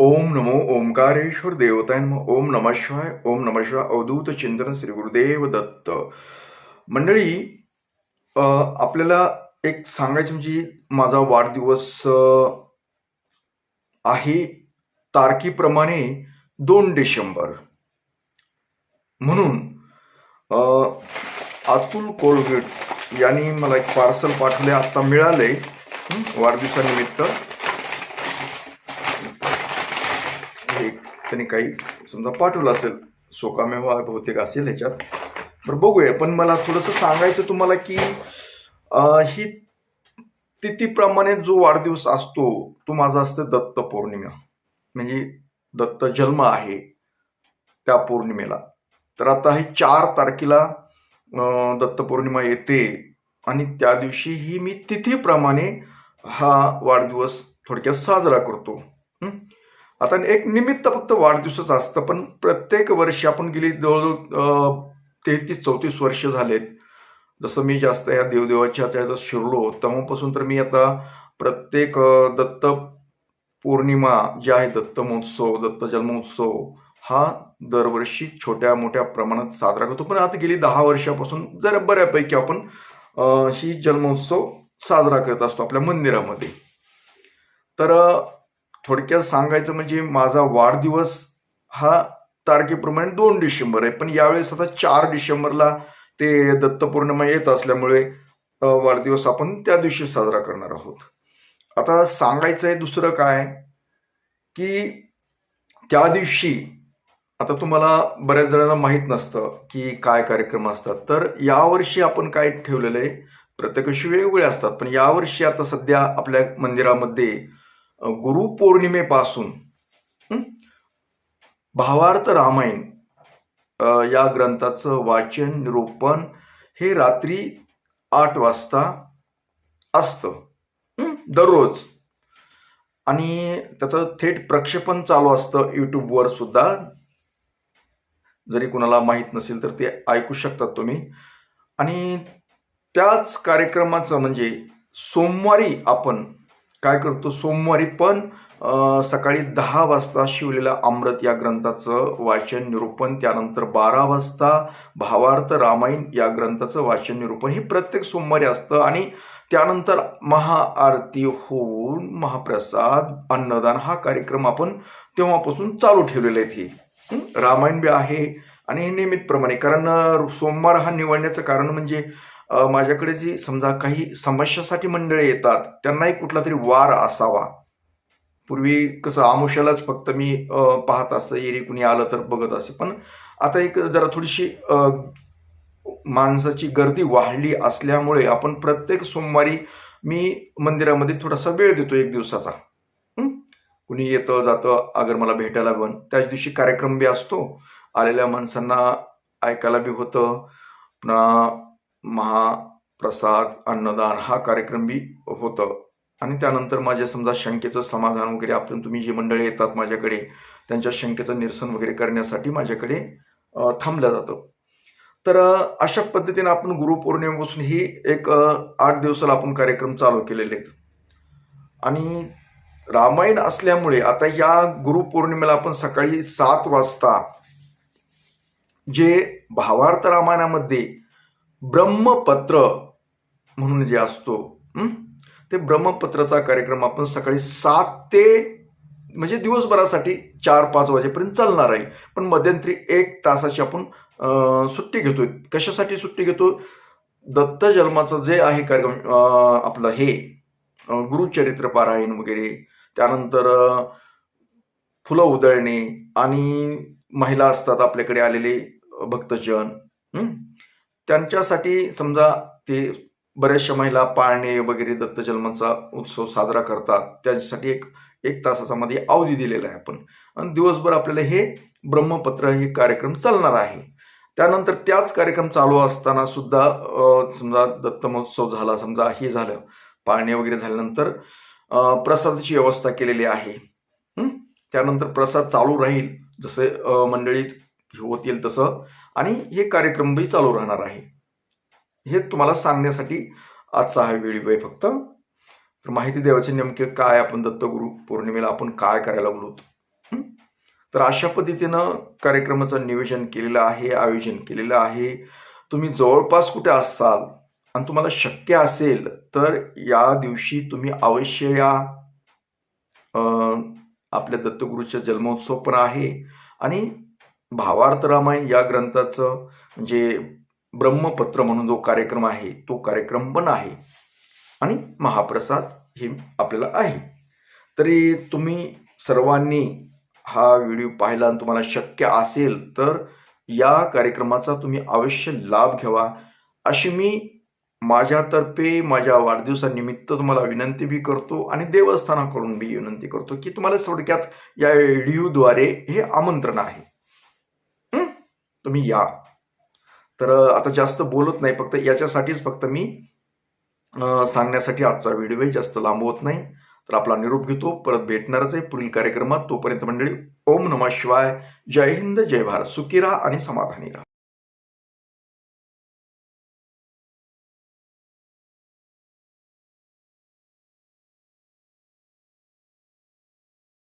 ओम नमो ओंकारेश्वर देवताय ओम नमः शिवाय ओम नमः शिवाय अवधूत चिंतन श्री गुरुदेव दत्त. मंडळी आपल्याला एक सांगायचं म्हणजे माझा वाढदिवस आहे तारखेप्रमाणे दोन डिसेंबर. म्हणून अतुल कोळगेट यांनी मला एक पार्सल पाठवले आता मिळाले वाढदिवसानिमित्त. एक त्यांनी काही समजा पाठवलं असेल सोकामेवा बहुतेक असेल ह्याच्यात. बरं बघूया. पण मला थोडंसं सांगायचं तुम्हाला की ही तिथीप्रमाणे जो वाढदिवस असतो तो माझा असतो दत्त पौर्णिमा म्हणजे दत्त जन्म आहे त्या पौर्णिमेला. तर आता ही चार तारखेला दत्त पौर्णिमा येते आणि त्या दिवशी ही मी तिथीप्रमाणे हा वाढदिवस थोडक्यात साजरा करतो. आता एक निमित्त फक्त वाढदिवसच असतं पण प्रत्येक वर्षी आपण गेली जवळजवळ तेहतीस चौतीस वर्ष झालेत. जसं मी जास्त या देवदेवाच्या त्याचं शिरलो तेव्हापासून तर मी आता प्रत्येक दत्त पौर्णिमा जी आहे दत्त महोत्सव दत्त जन्मोत्सव हा दरवर्षी छोट्या मोठ्या प्रमाणात साजरा करतो. पण आता गेली दहा वर्षापासून जरा बऱ्यापैकी आपण ही जन्मोत्सव साजरा करत असतो आपल्या मंदिरामध्ये. तर थोडक्यात सांगायचं म्हणजे माझा वाढदिवस हा तारखेप्रमाणे दोन डिसेंबर आहे. पण यावेळेस आता चार डिसेंबरला ते दत्त पौर्णिमा येत असल्यामुळे वाढदिवस आपण त्या दिवशी साजरा करणार आहोत. आता सांगायचं आहे दुसरं काय? की त्या दिवशी आता तुम्हाला बऱ्याच जणांना माहीत नसतं की काय कार्यक्रम असतात. तर यावर्षी आपण काय ठेवलेलं आहे? प्रत्येक वेगवेगळे असतात. पण यावर्षी आता सध्या आपल्या मंदिरामध्ये गुरुपौर्णिमेपासून भावार्थ रामायण या ग्रंथाचं वाचन निरूपण हे रात्री आठ वाजता असतं दररोज. आणि त्याचं थेट प्रक्षेपण चालू असतं यूट्यूबवर सुद्धा. जरी कुणाला माहीत नसेल तर ते ऐकू शकतात तुम्ही. आणि त्याच कार्यक्रमाचं म्हणजे सोमवारी आपण काय करतो? सोमवारी पण सकाळी दहा वाजता शिवलेला अमृत या ग्रंथाचं वाचन निरूपण त्यानंतर बारा वाजता भावार्थ रामायण या ग्रंथाचं वाचन निरूपण हे प्रत्येक सोमवारी असतं. आणि त्यानंतर महाआरती होऊन महाप्रसाद अन्नदान हा कार्यक्रम आपण तेव्हापासून चालू ठेवलेला आहे रामायण बी आहे. आणि हे नियमितप्रमाणे कारण सोमवार हा निवडण्याचं कारण म्हणजे माझ्याकडे जी समजा काही समस्यासाठी मंडळी येतात त्यांनाही कुठला तरी वार असावा. पूर्वी कसं आमुष्यालाच फक्त मी पाहत असं एरी कुणी आलं तर बघत असे. पण आता एक जरा थोडीशी माणसाची गर्दी वाढली असल्यामुळे आपण प्रत्येक सोमवारी मी मंदिरामध्ये थोडासा वेळ देतो एक दिवसाचा. कुणी येतं जातं अगर मला भेटायला पण. त्याच दिवशी कार्यक्रम बी असतो. आलेल्या माणसांना ऐकायला बी होतं. पुन्हा महाप्रसाद अन्नदान हा कार्यक्रम बी होतं. आणि त्यानंतर माझ्या समजा शंकेचं समाधान वगैरे आपण तुम्ही जी मंडळी येतात माझ्याकडे त्यांच्या शंकेचं निरसन वगैरे करण्यासाठी माझ्याकडे थांबलं जातं. तर अशा पद्धतीने आपण गुरुपौर्णिमेपासून ही एक आठ दिवसाला आपण कार्यक्रम चालू केलेले आहेत. आणि रामायण असल्यामुळे आता या गुरुपौर्णिमेला आपण सकाळी सात वाजता जे भावार्थ रामायणामध्ये ब्रह्मपत्र म्हणून जे असतो ते ब्रह्मपत्राचा कार्यक्रम आपण सकाळी सात ते म्हणजे दिवसभरासाठी चार पाच वाजेपर्यंत चालणार आहे. पण मध्यंतरी एक तासाची आपण सुट्टी घेतोय. कशासाठी सुट्टी घेतो? दत्त जन्माचं जे आहे कार्यक्रम आपलं हे गुरुचरित्र पारायण वगैरे त्यानंतर फुलं उधळणे आणि महिला असतात आपल्याकडे आलेले भक्तजन त्यांच्यासाठी समजा ते बऱ्याचशा महिला पाळणे वगैरे दत्तजन्माचा उत्सव साजरा करतात. त्याच्यासाठी एक एक तासाचा मध्ये अवधी दिलेला आहे आपण. आणि दिवसभर आपल्याला हे ब्रह्मपत्र हे कार्यक्रम चालणार आहे. त्यानंतर त्याच कार्यक्रम चालू असताना सुद्धा समजा दत्त महोत्सव झाला समजा हे झालं पाळणे वगैरे झाल्यानंतर प्रसादाची व्यवस्था केलेली आहे. त्यानंतर प्रसाद चालू राहील. जसे मंडळीत होतील तसं. आणि हे कार्यक्रम बी चालू राहणार आहे. हे तुम्हाला सांगण्यासाठी आजचा हा वेळ वेळ फक्त. तर माहिती देवाचे नेमके काय आपण दत्तगुरु पौर्णिमेला आपण काय करायला लागलो तर अशा पद्धतीनं कार्यक्रमाचं नियोजन केलेलं आहे आयोजन केलेलं आहे. तुम्ही जवळपास कुठे असाल आणि तुम्हाला शक्य असेल तर या दिवशी तुम्ही अवश्य या. आपल्या दत्तगुरूचा जन्मोत्सव पण आहे. आणि भावार्थ रामायण या ग्रंथाचं जे ब्रह्मपत्र म्हणून जो कार्यक्रम आहे तो कार्यक्रम पण आहे. आणि महाप्रसाद हे आपल्याला आहे. तरी तुम्ही सर्वांनी हा व्हिडिओ पाहिला आणि तुम्हाला शक्य असेल तर या कार्यक्रमाचा तुम्ही अवश्य लाभ घ्यावा. अशी मी माझ्यातर्फे माझ्या वाढदिवसानिमित्त तुम्हाला विनंती बी करतो आणि देवस्थानाकडून बी विनंती करतो की तुम्हाला थोडक्यात या व्हिडिओद्वारे हे आमंत्रण आहे. तुम्ही या. तर आता जास्त बोलत नाही फक्त याच्यासाठीच फक्त मी सांगण्यासाठी आजचा व्हिडिओ आहे जास्त होत नाही. तर आपला निरोप घेतो. परत भेटणारच आहे पुढील कार्यक्रमात. तोपर्यंत मंडळी ओम नमः शिवाय. जय हिंद जय भारत. सुखी राहा आणि समाधानी राहा.